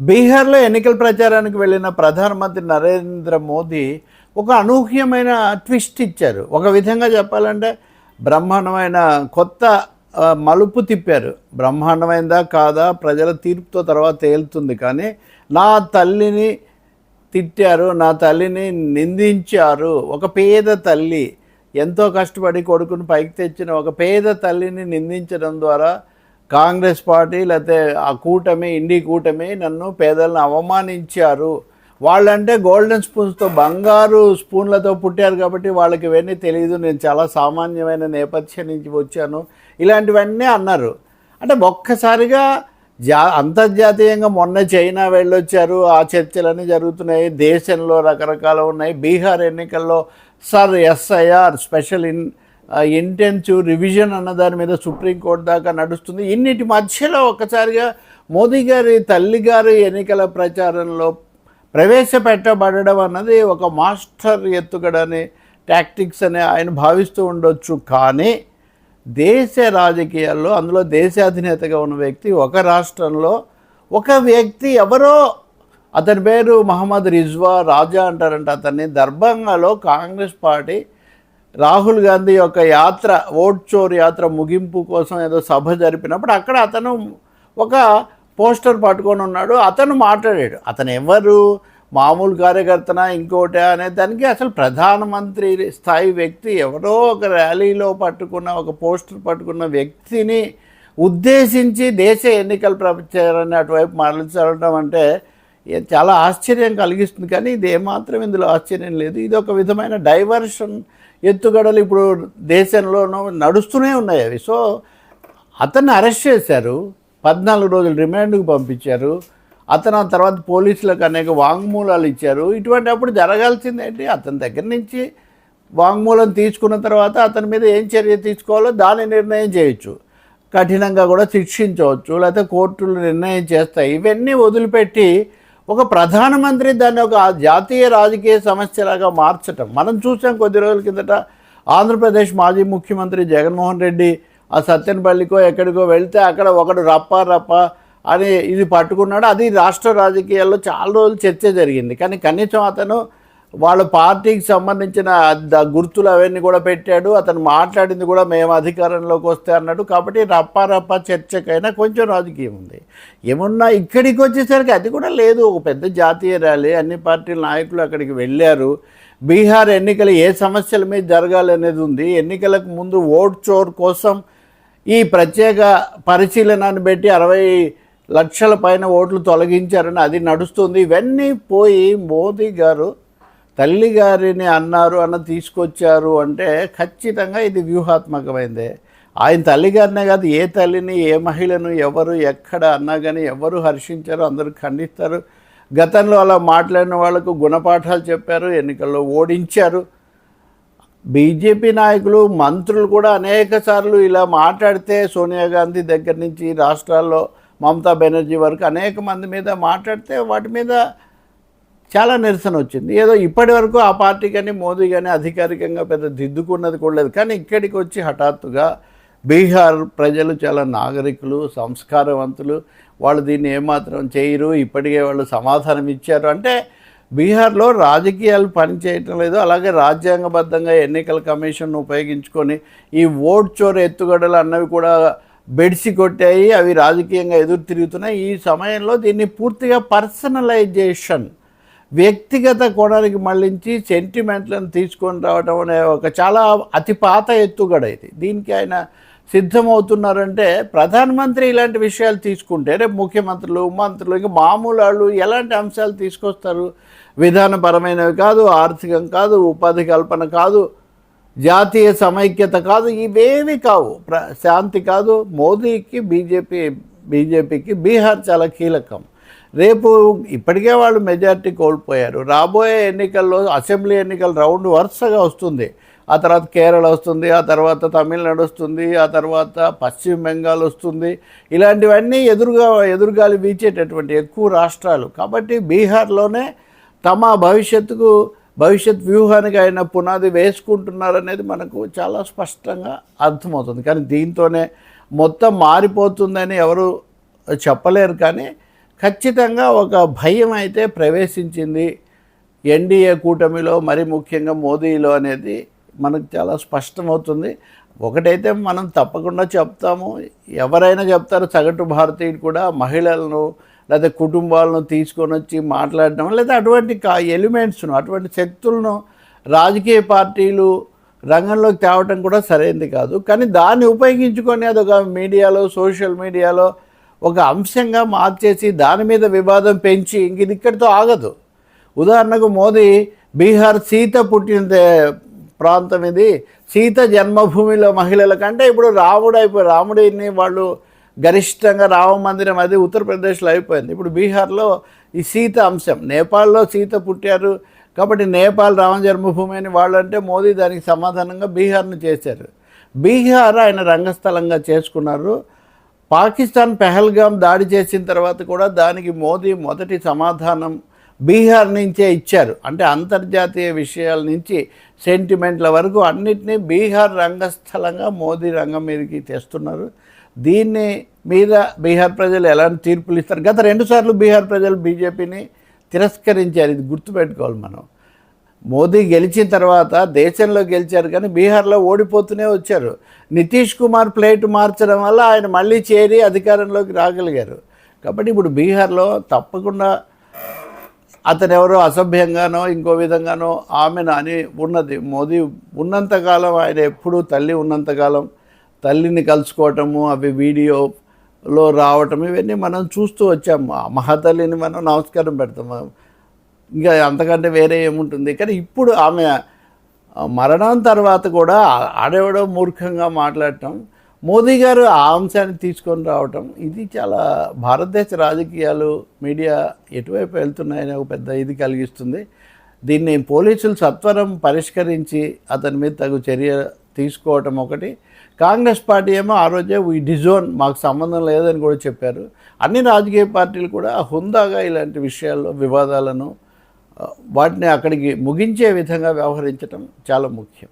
బీహార్లో ఎన్నికల ప్రచారానికి వెళ్ళిన ప్రధానమంత్రి నరేంద్ర మోదీ ఒక అనూహ్యమైన ట్విస్ట్ ఇచ్చారు. ఒక విధంగా చెప్పాలంటే బ్రహ్మాండమైన కొత్త మలుపు తిప్పారు. బ్రహ్మాండమైందా కాదా? ప్రజల తీర్పుతో తర్వాత తేలుతుంది. కానీ నా తల్లిని తిట్టారు నా తల్లిని నిందించారు. ఒక పేద తల్లి ఎంతో కష్టపడి కొడుకుని పైకి తెచ్చిన ఒక పేద తల్లిని నిందించడం ద్వారా కాంగ్రెస్ పార్టీ లేకపోతే ఆ కూటమి ఇండి కూటమి నన్ను పేదలను అవమానించారు. వాళ్ళంటే గోల్డెన్ స్పూన్స్తో బంగారు స్పూన్లతో పుట్టారు కాబట్టి వాళ్ళకి ఇవన్నీ తెలియదు నేను చాలా సామాన్యమైన నేపథ్యం నుంచి వచ్చాను. ఇలాంటివన్నీ అన్నారు. అంటే ఒక్కసారిగా జా అంతర్జాతీయంగా మొన్న చైనా వెళ్ళొచ్చారు. ఆ చర్చలన్నీ జరుగుతున్నాయి. దేశంలో రకరకాలు ఉన్నాయి. బీహార్ ఎన్నికల్లో SIR SIR special in intensive revision అన్న దాని మీద సుప్రీంకోర్టు దాకా నడుస్తుంది. ఇన్నిటి మధ్యలో ఒకసారిగా మోదీ గారి తల్లి గారి ఎన్నికల ప్రచారంలో ప్రవేశపెట్టబడడం అన్నది ఒక మాస్టర్ ఎత్తుగడని టాక్టిక్స్ అని ఆయన భావిస్తూ ఉండొచ్చు. కానీ దేశ రాజకీయాల్లో అందులో దేశాధినేతగా ఉన్న వ్యక్తి ఒక రాష్ట్రంలో ఒక వ్యక్తి ఎవరో అతని పేరు మహమ్మద్ రిజ్వా రాజా అంటారంట. అతన్ని దర్భంగాలో కాంగ్రెస్ పార్టీ రాహుల్ గాంధీ యొక్క యాత్ర ఓట్ చోర్ యాత్ర ముగింపు కోసం ఏదో సభ జరిపినప్పుడు అక్కడ అతను ఒక పోస్టర్ పట్టుకొని ఉన్నాడు. అతను మాట్లాడాడు. అతను ఎవరు? మామూలు కార్యకర్తన? ఇంకోటి? అనే దానికి అసలు ప్రధానమంత్రి స్థాయి వ్యక్తి ఎవరో ఒక ర్యాలీలో పట్టుకున్న ఒక పోస్టర్ పట్టుకున్న వ్యక్తిని ఉద్దేశించి దేశ ఎన్నికల ప్రచారాన్ని అటువైపు మరల్చడం అంటే చాలా ఆశ్చర్యం కలిగిస్తుంది కానీ ఇది ఏమాత్రం ఇందులో ఆశ్చర్యం లేదు. ఇది ఒక విధమైన డైవర్షన్ ఎత్తుగడలు ఇప్పుడు దేశంలోనూ నడుస్తూనే ఉన్నాయి అవి. సో అతన్ని అరెస్ట్ చేశారు పద్నాలుగు రోజులు రిమాండ్కి పంపించారు అతను ఆ తర్వాత పోలీసులకు అనేక వాంగ్మూలాలు ఇచ్చారు. ఇటువంటి అప్పుడు జరగాల్సింది ఏంటి? అతని దగ్గర నుంచి వాంగ్మూలం తీసుకున్న తర్వాత అతని మీద ఏం చర్య తీసుకోవాలో దాని నిర్ణయం చేయొచ్చు. కఠినంగా కూడా శిక్షించవచ్చు లేకపోతే కోర్టులు నిర్ణయం చేస్తాయి. ఇవన్నీ వదిలిపెట్టి ఒక ప్రధానమంత్రి దాన్ని ఒక జాతీయ రాజకీయ సమస్యలాగా మార్చటం. మనం చూసాం కొద్ది రోజుల కిందట ఆంధ్రప్రదేశ్ మాజీ ముఖ్యమంత్రి జగన్మోహన్ రెడ్డి ఆ సత్యనపల్లికో ఎక్కడికో వెళ్తే అక్కడ ఒకడు రప్ప రప్ప అని ఇది పట్టుకున్నాడు. అది రాష్ట్ర రాజకీయాల్లో చాలా రోజులు చర్చ జరిగింది. కానీ కనీసం అతను వాళ్ళ పార్టీకి సంబంధించిన ద- గుర్తులు అవన్నీ కూడా పెట్టాడు. అతను మాట్లాడింది కూడా మేము అధికారంలోకి వస్తే అన్నాడు. కాబట్టి రప్పారప్ప చర్చకైనా కొంచెం రాజకీయం ఉంది. ఏమున్నా ఇక్కడికి వచ్చేసరికి అది కూడా లేదు. ఒక పెద్ద జాతీయ ర్యాలీ అన్ని పార్టీల నాయకులు అక్కడికి వెళ్ళారు. బీహార్ ఎన్నికలు ఏ సమస్యల మీద జరగాలి అనేది ఉంది. ఎన్నికలకు ముందు ఓట్ చోర్ కోసం ఈ ప్రత్యేక పరిశీలనను పెట్టి అరవై లక్షల పైన ఓట్లు తొలగించారని అది నడుస్తుంది. ఇవన్నీ పోయి మోదీ గారు తల్లి గారిని అన్నారు అన్న తీసుకొచ్చారు అంటే ఖచ్చితంగా ఇది వ్యూహాత్మకమైందే. ఆయన తల్లిగారినే కాదు ఏ తల్లిని ఏ మహిళను ఎవరు ఎక్కడ అన్నా కానీ ఎవరు హర్షించారు అందరూ ఖండిస్తారు. గతంలో అలా మాట్లాడిన వాళ్ళకు గుణపాఠాలు చెప్పారు ఎన్నికల్లో ఓడించారు. బీజేపీ నాయకులు మంత్రులు కూడా అనేక సార్లు ఇలా మాట్లాడితే సోనియా గాంధీ దగ్గర నుంచి రాష్ట్రాల్లో మమతా బెనర్జీ వరకు అనేక మంది మీద మాట్లాడితే వాటి మీద చాలా నిరసన వచ్చింది. ఏదో ఇప్పటి వరకు ఆ పార్టీ కానీ మోదీ కానీ అధికారికంగా పెద్ద దిద్దుకున్నది కూడా లేదు. కానీ ఇక్కడికి వచ్చి హఠాత్తుగా బీహార్ ప్రజలు చాలా నాగరికులు సంస్కారవంతులు వాళ్ళు దీన్ని ఏమాత్రం చేయరు. ఇప్పటికే వాళ్ళు సమాధానం ఇచ్చారు. అంటే బీహార్లో రాజకీయాలు పనిచేయటం లేదు. అలాగే రాజ్యాంగబద్ధంగా ఎన్నికల కమిషన్ ఉపయోగించుకొని ఈ ఓట్ చోర్ ఎత్తుగడలు అన్నవి కూడా బెడిసి కొట్టాయి. అవి రాజకీయంగా ఎదురు తిరుగుతున్నాయి. ఈ సమయంలో దీన్ని పూర్తిగా పర్సనలైజేషన్ వ్యక్తిగత కోణానికి మళ్ళించి సెంటిమెంట్లను తీసుకొని రావడం అనే ఒక చాలా అతి పాత ఎత్తుగడ ఇది. దీనికి ఆయన సిద్ధమవుతున్నారంటే ప్రధానమంత్రి ఇలాంటి విషయాలు తీసుకుంటే రేపు ముఖ్యమంత్రులు మంత్రులు ఇంకా మామూలు వాళ్ళు ఎలాంటి అంశాలు తీసుకొస్తారు? విధానపరమైనవి కాదు ఆర్థికం కాదు ఉపాధి కల్పన కాదు జాతీయ సమైక్యత కాదు ఇవేవి కావు. ప్ర శాంతి కాదు మోదీకి బీజేపీ బీజేపీకి బీహార్ చాలా కీలకం. రేపు ఇప్పటికే వాళ్ళు మెజారిటీ కోల్పోయారు. రాబోయే ఎన్నికల్లో అసెంబ్లీ ఎన్నికల రౌండ్ వరుసగా వస్తుంది. ఆ తర్వాత కేరళ వస్తుంది ఆ తర్వాత తమిళనాడు వస్తుంది ఆ తర్వాత పశ్చిమ బెంగాల్ వస్తుంది. ఇలాంటివన్నీ ఎదురుగా ఎదురుగాలి వీచేటటువంటి ఎక్కువ రాష్ట్రాలు. కాబట్టి బీహార్లోనే తమ భవిష్యత్తుకు భవిష్యత్ వ్యూహానికి ఆయన పునాది వేసుకుంటున్నారనేది మనకు చాలా స్పష్టంగా అర్థమవుతుంది. కానీ దీంతోనే మొత్తం మారిపోతుందని ఎవరు చెప్పలేరు. కానీ ఖచ్చితంగా ఒక భయం అయితే ప్రవేశించింది. ఎన్డీఏ కూటమిలో మరి ముఖ్యంగా మోదీలో అనేది మనకు చాలా స్పష్టమవుతుంది. ఒకటైతే మనం తప్పకుండా చెప్తాము. ఎవరైనా చెప్తారు సగటు భారతీయుడు కూడా మహిళలను లేదా కుటుంబాలను తీసుకొని వచ్చి మాట్లాడడం లేదా అటువంటి కా ఎలిమెంట్స్ను అటువంటి శక్తులను రాజకీయ పార్టీలు రంగంలోకి తేవటం కూడా సరైనది కాదు. కానీ దాన్ని ఉపయోగించుకొని అదొక మీడియాలో సోషల్ మీడియాలో ఒక అంశంగా మార్చేసి దాని మీద వివాదం పెంచి ఇంక ఇది ఇక్కడితో ఆగదు. ఉదాహరణకు మోదీ బీహార్ సీత పుట్టిన ప్రాంతం ఇది. సీత జన్మభూమిలో మహిళల కంటే ఇప్పుడు రాముడు అయిపోయి రాముడిని వాళ్ళు గరిష్టంగా రామ మందిరం అది ఉత్తరప్రదేశ్లో అయిపోయింది. ఇప్పుడు బీహార్లో ఈ సీత అంశం. నేపాల్లో సీత పుట్టారు. కాబట్టి నేపాల్ రామ జన్మభూమి అని వాళ్ళంటే మోదీ దానికి సమాధానంగా బీహార్ను చేశారు. బీహార్ ఆయన రంగస్థలంగా చేసుకున్నారు. పాకిస్తాన్ పెహల్గాం దాడి చేసిన తర్వాత కూడా దానికి మోదీ మొదటి సమాధానం బీహార్ నుంచే ఇచ్చారు. అంటే అంతర్జాతీయ విషయాల నుంచి సెంటిమెంట్ల వరకు అన్నిటినీ బీహార్ రంగస్థలంగా మోదీ రంగం మీదకి తెస్తున్నారు. దీన్ని మీద బీహార్ ప్రజలు ఎలాంటి తీర్పులు ఇస్తారు? గత రెండుసార్లు బీహార్ ప్రజలు బీజేపీని తిరస్కరించారు. ఇది గుర్తుపెట్టుకోవాలి మనం. మోదీ గెలిచిన తర్వాత దేశంలో గెలిచారు కానీ బీహార్లో ఓడిపోతూనే వచ్చారు. నితీష్ కుమార్ ప్లేట్ మార్చడం వల్ల ఆయన మళ్ళీ చేరి అధికారంలోకి రాగలిగారు. కాబట్టి ఇప్పుడు బీహార్లో తప్పకుండా అతను ఎవరో అసభ్యంగానో ఇంకో విధంగానో ఆమెను అని ఉన్నది. మోదీ ఉన్నంతకాలం ఆయన ఎప్పుడూ తల్లి ఉన్నంతకాలం తల్లిని కలుసుకోవటము అవి వీడియోలో రావటం ఇవన్నీ మనం చూస్తూ వచ్చాము. ఆ మహాతల్లిని మనం నమస్కారం పెడతాము. ఇంకా అంతకంటే వేరే ఏముంటుంది? కానీ ఇప్పుడు ఆమె మరణం తర్వాత కూడా ఆడేవడో మూర్ఖంగా మాట్లాడటం మోదీ గారు ఆ అంశాన్ని తీసుకొని రావటం ఇది చాలా భారతదేశ రాజకీయాలు మీడియా ఎటువైపు వెళ్తున్నాయని ఒక పెద్ద ఇది కలిగిస్తుంది. దీన్ని పోలీసులు సత్వరం పరిష్కరించి అతని మీద తగు చర్య తీసుకోవటం ఒకటి. కాంగ్రెస్ పార్టీ ఏమో ఆ రోజే ఈ డిజోన్ మాకు సంబంధం లేదని కూడా చెప్పారు. అన్ని రాజకీయ పార్టీలు కూడా హుందాగా ఇలాంటి విషయాల్లో వివాదాలను వాటిని అక్కడికి ముగించే విధంగా వ్యవహరించటం చాలా ముఖ్యం.